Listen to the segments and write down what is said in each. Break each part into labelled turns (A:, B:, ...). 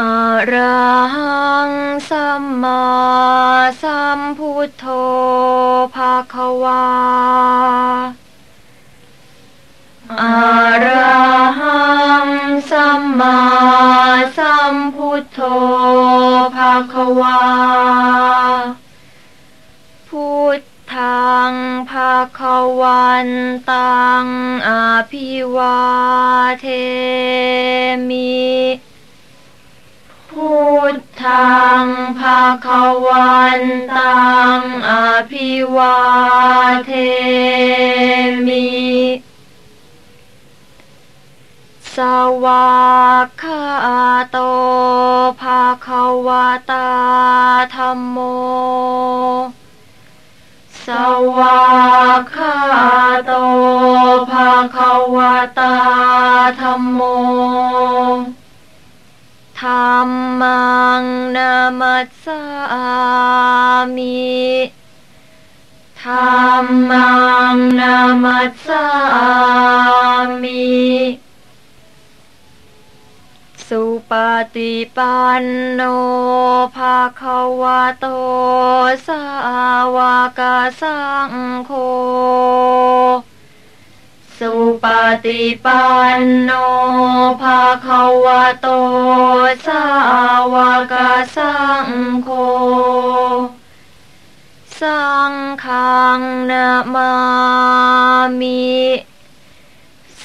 A: อะระหังสัมมาสัมพุทโธภาควาอะระหังสัมมาสัมพุทโธภาควา พุทธังภาควันตังอภิวาเทม งภาควันตังอภิวาเทมิ สวากขาโตภาควตาธรรมโม สวากขาโตภาควตาธรรมโม ธรรมังนามัสสามิธรรมังนามัสสามิ สุปฏิปันโนภาควะโต สาวกสังโฆ สุปฏิปันโนภาควโต สาวกสังโฆ สังฆังนามามิ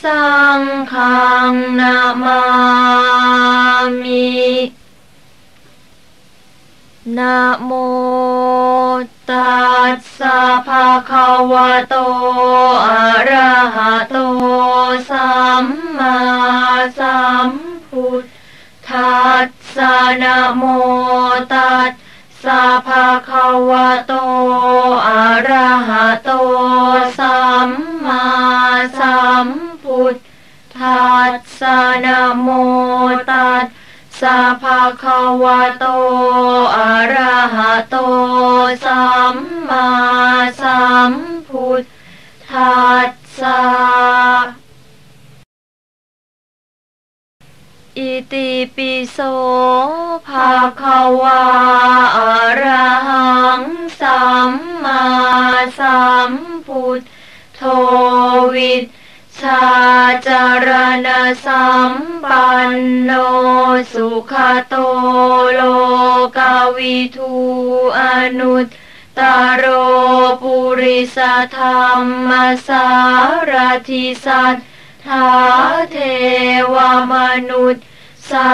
A: สังฆังนามามิ นะโมตัสสะภะคะวะโต อะระหะโต สัมมาสัมพุทธัสสะนะโมตัสสะภะคะวะโต อะระหะโต สัมมาสัมพุทธัสสะนะโมตัส สาภาคาวะโตอะระหะโต สัมมาสัมพุทธัสสะอิติปิโสภาควาอะระหัง จารณสัมปันโนสุขโตโลกาวิทูอนุตตโรปุริสธรรมสารทิสัทธาเทวมนุษย์สา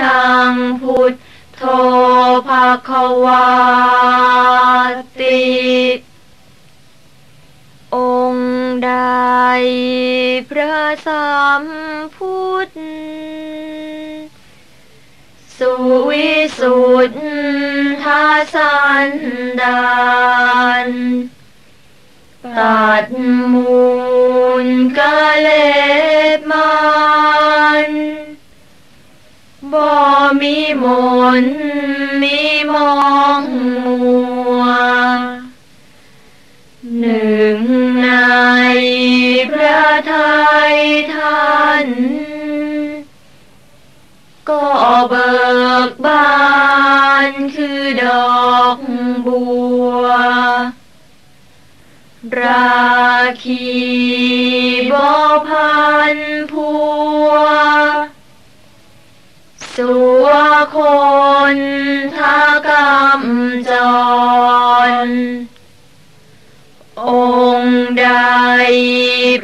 A: นังพุทธโธภาควาติ องค์ใด พระสัมพุทธสุวิสุทธาสันดานตัดมูลกะเลสมันบ่มีมนมีมองมัวหนึ่ง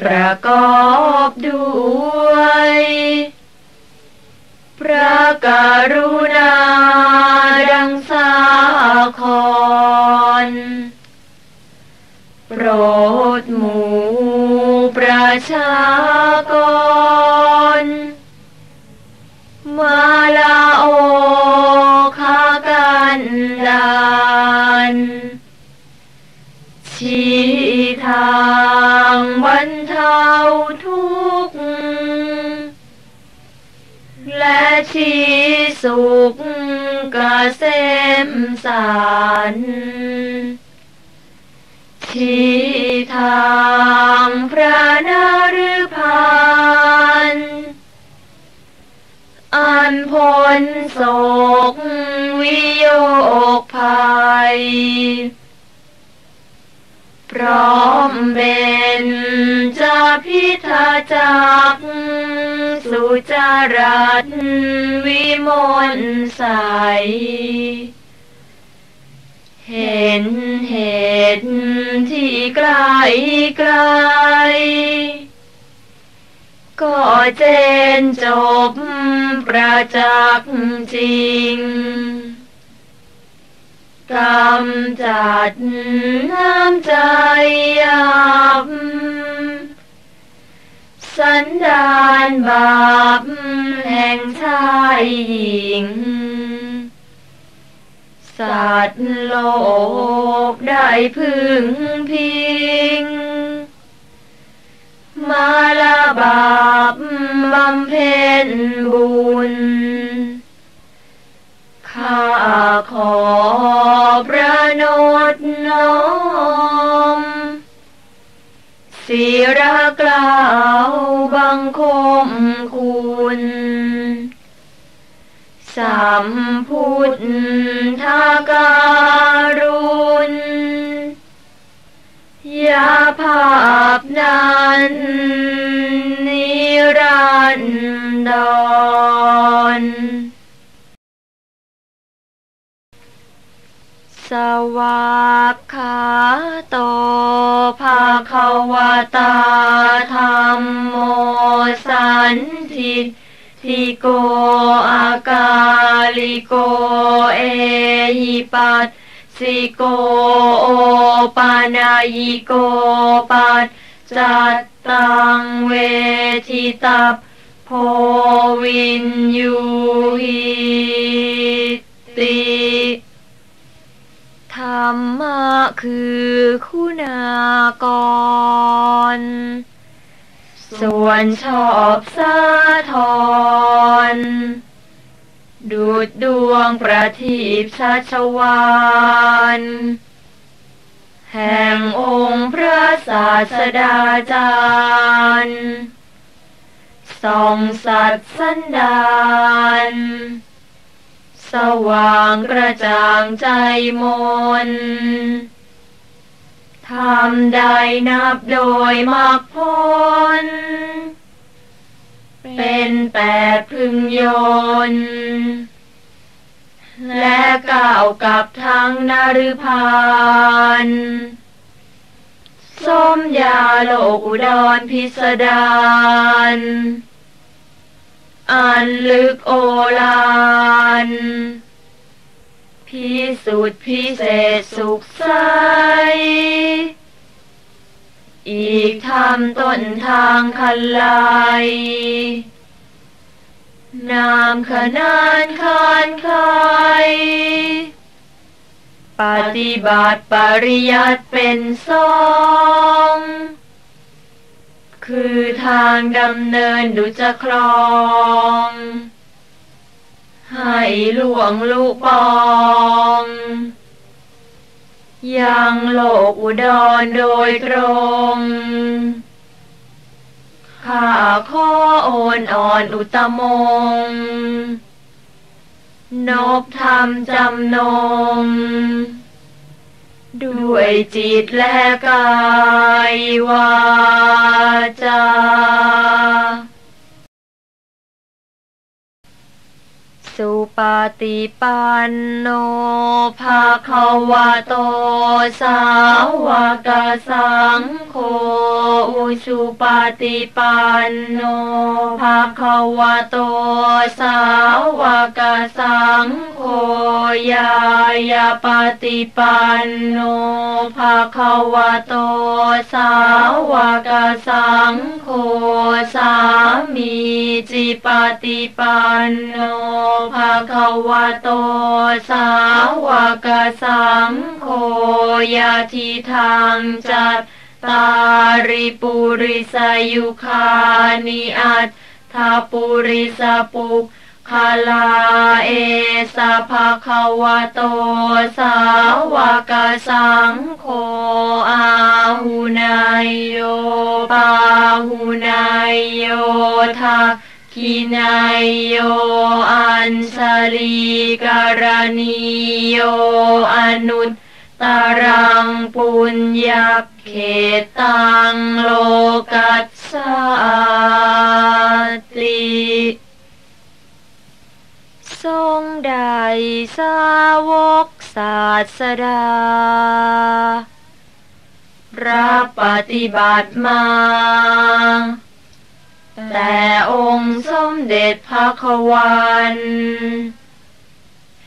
A: ประกอบด้วย พระกรุณาดังสาครโปรดหมู่ประชากร มาลาโอคากันดานชี งบรรเทาทุกข์และชีสุขกเกษมสารชีทางพระนฤพานอันพ้นโศกวิโยคภัย พร้อมเป็นจะพิทาจักสุจารัตวิมลใส เห็นเหตุที่ไกลไกล ก็เจนจบประจักษ์จริง กำจัดน้ำใจหยาบสันดานบาปแห่งชายหญิง สัตว์โลกได้พึงพิง มาลาบาปบำเพ็ญบุญ ข้าขอประนดน้อมศิระกล่าวบังคมคุณสามพุทธาการุณยาภาพนั้นนิรันดร สวากขาโตภาควตาธรรมโมสันทิทิโกอากาลิโกเอหิปัสสิโกโอปานายิโกปัจจัตตังเวทิตาโพวินยูหิติ รรมะคือคุณากร ส่วนชอบสาทร ดูดดวงประทีปชัชวานแห่งองค์พระศาสดาจารย์ส่องสัตว์สันดาน สว่างกระจ่างใจมนทำได้นับโดยมากพลเป็นแปดพึงยน และก้าวกับทางนารุพานสมยาโลกอุดรพิสดาร อันลึกโอฬารพิสุทธิพิเศษสุขใส อีกทำต้นทางคันลายนามขนานคานคายปฏิบัติปริยัติเป็นสอง คือทางดำเนินดุจคลอง ให้หลวงลูกปองยังโลกอุดรโดยตรง ข้าขอโอนอ่อนอุตมง นบธรรมจำนง ด้วยจิตและกายวา จ ปฏิปันโนภาควะโต สาวกสังโฆอุชุปฏิปันโนภาควะโต สาวกสังโฆยายาปฏิปันโนภาควะโต สาวกสังโฆสามีจิปฏิปันโนภาะควโต สาวกสังโฆยาทิทางจัตตาริปุริสายุคานิอัตถาปุริสปุกคาลาเอสะภะคะวะโต สาวกสังโฆอาหุนายโยปาหุนายโยทา คินายโยอัญชลีการณีโยอนุตตารังปุญญเขตังโลกัสสาติทรงได้สาวกศาสดารับปฏิบัติมา แต่องค์สมเด็จพระควัน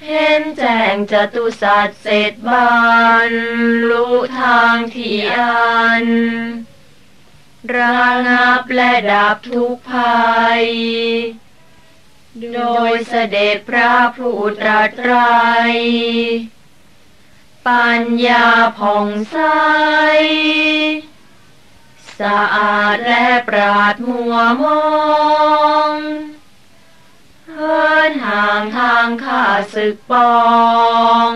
A: เห็นแจ้งจตุสัตว์เสร็จบานรู้ทางที่อันระงับและดับทุกภัย โดยเสด็จพระผู้ตรัสไรปัญญาผ่องใส สะอาดและปราดมัวมองเฮินห่างทางข้าศึกปอง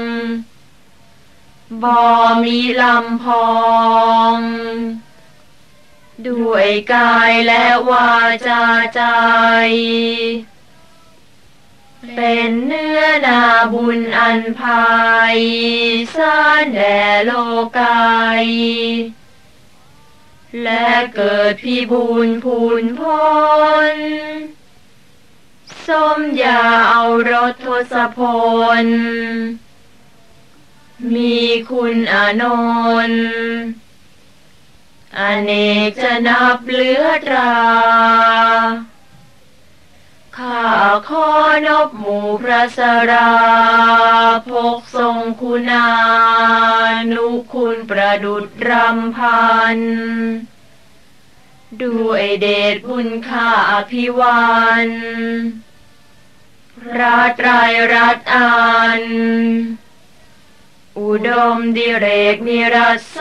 A: บ่มีลำพอง ด้วยกายและวาจาใจ เป็นเนื้อนาบุญอันภายสานแด่โลกาย และเกิดพิบูลพูนพลสมยาเอารถทศพล มีคุณอานนท์อเนกจะนับเหลือตรา ข้าขอนบหมู่พระสราพกทรงคุณานุคุณประดุดรำพัน ด้วยเดชบุญข้าอภิวันพระไตรรัตน์อัน อุดมดิเรกนิรัสไซ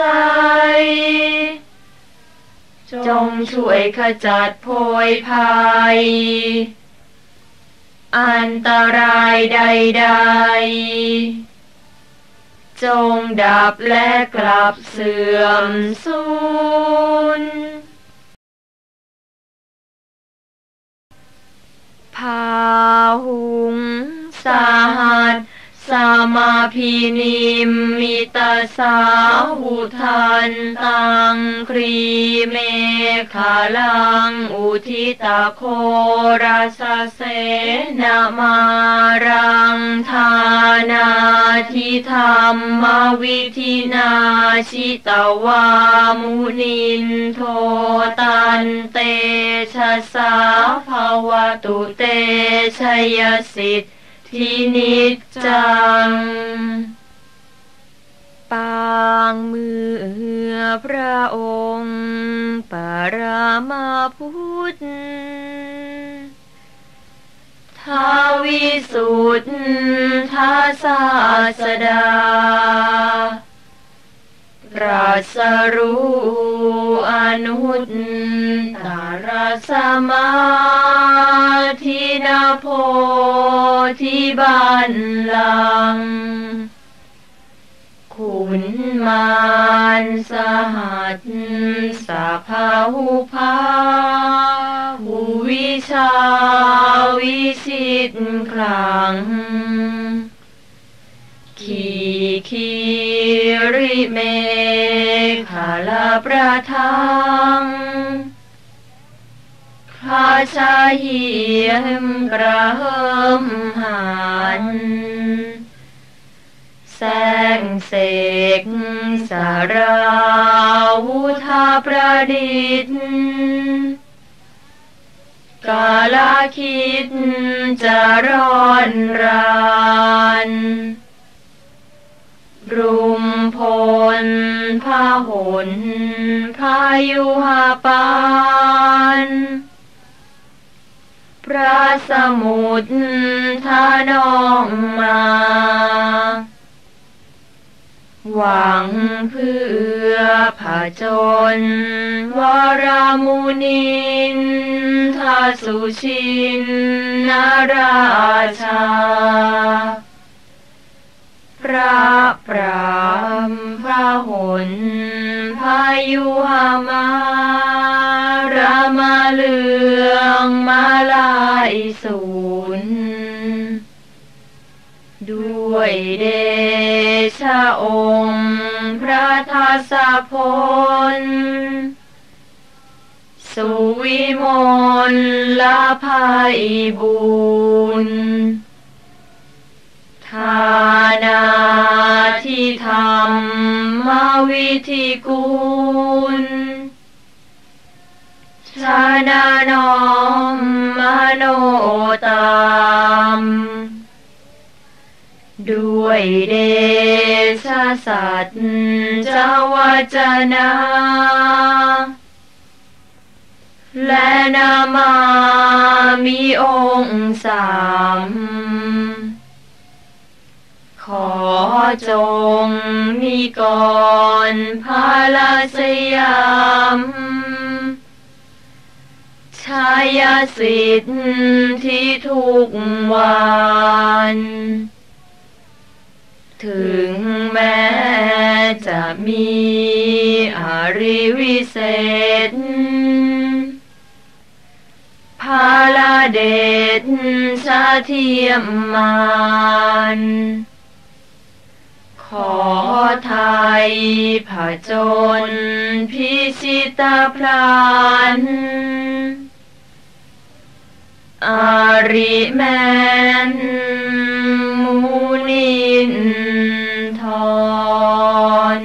A: จงช่วยขจัดโพยภัย อันตรายใด ๆ จงดับและกลับเสื่อมสูญพาหุงสาหัส สามาพินิมมิตาสาหุทันตังครีเมขาลัง อุทิตาโคราสเสนามารังทานาทิธรรมวิธินาชิตวามุนินโทตันเตชะสาภาวตุเตชยสิทธ ที่นิจจัง ปางมือพระองค์ ปรามาพุทธทาวิสุทธาศาสดา ตรัสรู้อนุตตรสมาธินาโพธิบันลัง คุณมานสหัสสาภาหุภาหุวิชาวิชิตครังขีคี ประทังข้าชาเหียมกระเฮิมหันแสงเสกสาราวุธาประดิษฐ์กาลาคิดจะร้อนราน รุมพลพาหนพายุหาปานพระสมุทรทานองมา หวังเพื่อผาจน วรามุนินทาสุชินนาราชา พระปรามพระหนพายุหามารามาเลืองมาลายสูนด้วยเดชะองค์ พระทาสะพล สุวิมลละภัยบุญานาที่ทำมาวิธีกุลชาดานอมมโนตามด้วยเดชะสัตว์จาวจนา และนามามีองค์สาม จงมีก่อนพาลาสยามชายสิทธิ์ที่ทุกวันถึงแม้จะมีอาริวิเศษ พาลาเดชชาเทียมมาน ขอไทยผาจนพิชิตาพรานอาริแมนมูนินทอน